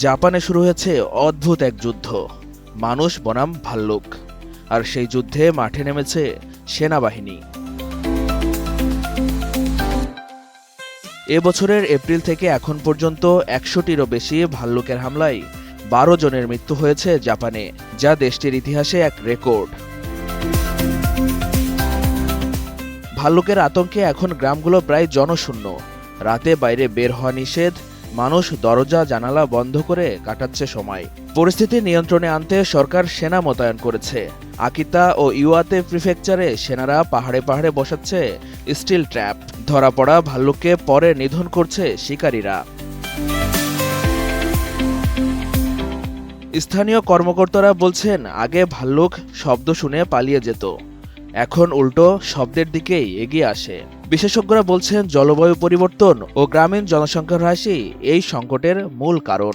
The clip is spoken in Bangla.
জাপানে শুরু হয়েছে অদ্ভুত এক যুদ্ধ। মানুষ বনাম ভাল্লুক। আর সেই যুদ্ধে মাঠে নেমেছে সেনাবাহিনী। এবছরের এপ্রিল থেকে এখন পর্যন্ত একশোটিরও বেশি ভাল্লুকের হামলায় বারো জনের মৃত্যু হয়েছে জাপানে, যা দেশটির ইতিহাসে এক রেকর্ড। ভাল্লুকের আতঙ্কে এখন গ্রামগুলো প্রায় জনশূন্য। রাতে বাইরে বের হওয়া নিষেধ মানুষ দরজা, জানালা বন্ধ করে কাটাচ্ছে সময়। পরিস্থিতি নিয়ন্ত্রণে আনতে সরকার সেনা মোতায়েন করেছে। আকিতা ও ইউয়াতে প্রিফেকচারে সেনারা পাহাড়ে পাহাড়ে বসাচ্ছে স্টিল ট্র্যাপ। ধরা পড়া ভাল্লুককে পরে নিধন করছে শিকারীরা। স্থানীয় কর্মকর্তারা বলছেন, আগে ভাল্লুক শব্দ শুনে পালিয়ে যেত। এখন উল্টো শব্দের দিকেই এগিয়ে আসে। বিশেষজ্ঞরা বলছেন, জলবায়ু পরিবর্তন ও গ্রামীণ জনসংখ্যা হ্রাসই এই সংকটের মূল কারণ।